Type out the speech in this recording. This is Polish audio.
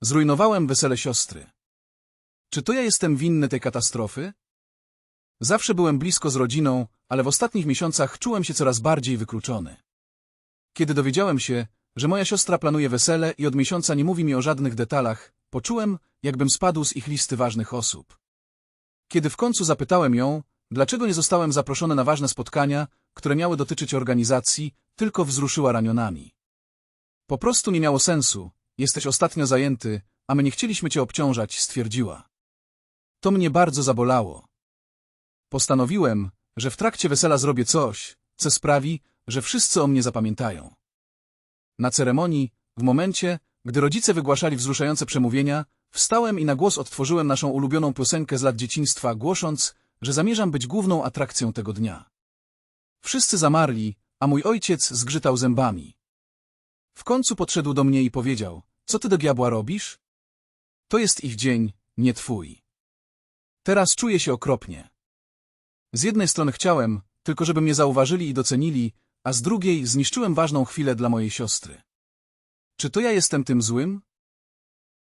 Zrujnowałem wesele siostry. Czy to ja jestem winny tej katastrofy? Zawsze byłem blisko z rodziną, ale w ostatnich miesiącach czułem się coraz bardziej wykluczony. Kiedy dowiedziałem się, że moja siostra planuje wesele i od miesiąca nie mówi mi o żadnych detalach, poczułem, jakbym spadł z ich listy ważnych osób. Kiedy w końcu zapytałem ją, dlaczego nie zostałem zaproszony na ważne spotkania, które miały dotyczyć organizacji, tylko wzruszyła ramionami. Po prostu nie miało sensu, jesteś ostatnio zajęty, a my nie chcieliśmy cię obciążać, stwierdziła. To mnie bardzo zabolało. Postanowiłem, że w trakcie wesela zrobię coś, co sprawi, że wszyscy o mnie zapamiętają. Na ceremonii, w momencie, gdy rodzice wygłaszali wzruszające przemówienia, wstałem i na głos odtworzyłem naszą ulubioną piosenkę z lat dzieciństwa, głosząc, że zamierzam być główną atrakcją tego dnia. Wszyscy zamarli, a mój ojciec zgrzytał zębami. W końcu podszedł do mnie i powiedział, co ty do diabła robisz? To jest ich dzień, nie twój. Teraz czuję się okropnie. Z jednej strony chciałem, tylko żeby mnie zauważyli i docenili, a z drugiej zniszczyłem ważną chwilę dla mojej siostry. Czy to ja jestem tym złym?